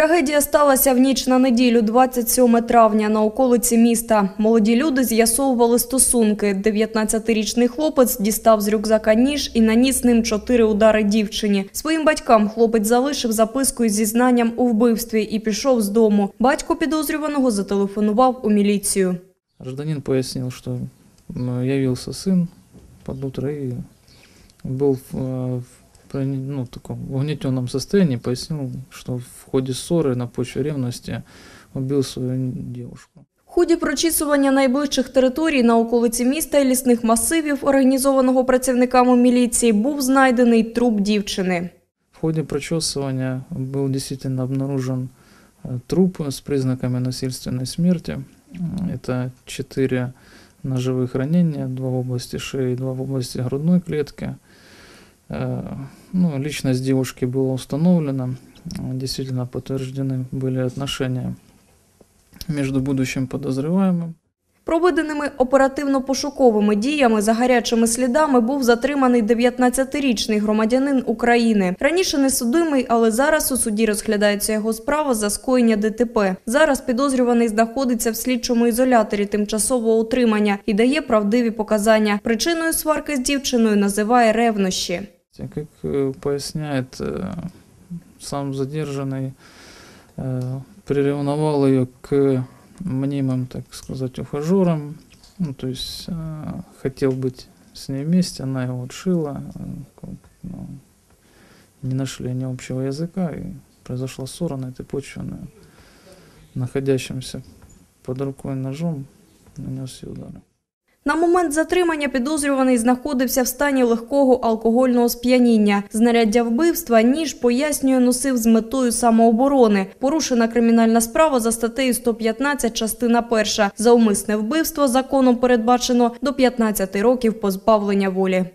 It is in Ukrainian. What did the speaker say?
Трагедія сталася в ніч на неділю, 27 травня, на околиці міста. Молоді люди з'ясовували стосунки. 19-річний хлопець дістав з рюкзака ніж і наніс ним чотири удари дівчині. Своїм батькам хлопець залишив записку із зізнанням у вбивстві і пішов з дому. Батько підозрюваного зателефонував у міліцію. Гражданин пояснил, что м, явился сын под утро и был в, э, в прони- ну, таком угнетенном состоянии, пояснил, что в ходе ссоры на почве ревности убил свою девушку. В ході прочісування найближчих територій на околиці міста і лісних масивів, організованого працівниками міліції, був знайдений труп дівчини. В ходе прочесывания был действительно обнаружен э, труп с признаками насильственной смерти. М, Это четыре ножевых ранения, два в области шеи, два в области грудной клетки. Э, Ну, личность девушки была установлена. М, Действительно подтверждены были отношения между будущим подозреваемым Проведеними оперативно-пошуковими діями за гарячими слідами був затриманий 19-річний громадянин України. Раніше не судимий, але зараз у суді розглядається його справа за скоєння ДТП. Зараз підозрюваний знаходиться в слідчому ізоляторі тимчасового утримання і дає правдиві показання. Причиною сварки з дівчиною називає ревнощі. Как э, поясняет э, сам задержанный, э, приревновал ее к мнимым, так сказать, ухажерам. Ну, то есть хотел быть с ней вместе, она его отшила. ну, не нашли они общего языка, и произошла ссора на этой почве. Она находящимся под рукой ножом нанес ей удары. На момент затримання підозрюваний знаходився в стані легкого алкогольного сп'яніння. Знаряддя вбивства ніж пояснює носив з метою самооборони. Порушена кримінальна справа за статтею 115, частина перша. За умисне вбивство законом передбачено до 15 років позбавлення волі.